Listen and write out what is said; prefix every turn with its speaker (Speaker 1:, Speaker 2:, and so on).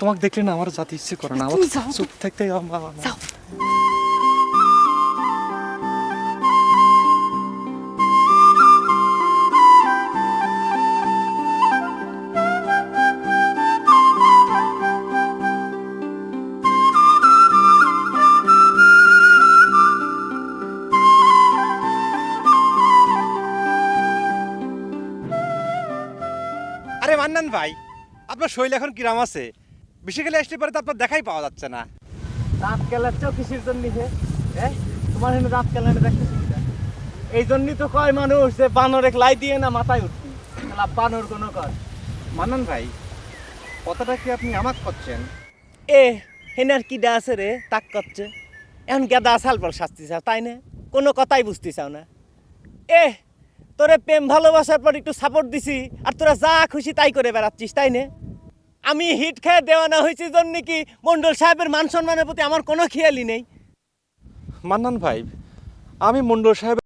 Speaker 1: তোমাকে দেখলে না আমার যাতে ইচ্ছে করে না। আমার। চুপ থাকতে
Speaker 2: আরে মান্নান ভাই আপনার শৈল এখন কিরাম আছে? বিশেষকালে আসতে পারে তো আপনার দেখাই পাওয়া যাচ্ছে না।
Speaker 3: রাত কেলাচ্ছ কিসের জন্য তোমার এখানে রাত কেলানে দেখতেছি এই জন্যই তো কয় মানুষ যে বানর এক লাই দিয়ে না মাথায় উঠবি বানর কোনো কর
Speaker 2: মান্নান ভাই কথাটা কি আপনি আমাক করছেন?
Speaker 3: এ হেনার কি ডা আছে রে? তাক করছে। এখন গেদা সাল পর শাস্তি চাও তাই না? কোনো কথাই বুঝতে চাও না। এ তোরে প্রেম ভালোবাসার পর একটু সাপোর্ট দিছি আর তোরা যা খুশি তাই করে বেড়াচ্ছিস তাই না? আমি হিট খেয়ে দেওয়ানা হয়েছি জন্য কি মন্ডল সাহেবের মান সম্মানের প্রতি আমার কোনো খেয়ালই নেই।
Speaker 1: মান্নান ভাই, আমি মন্ডল সাহেব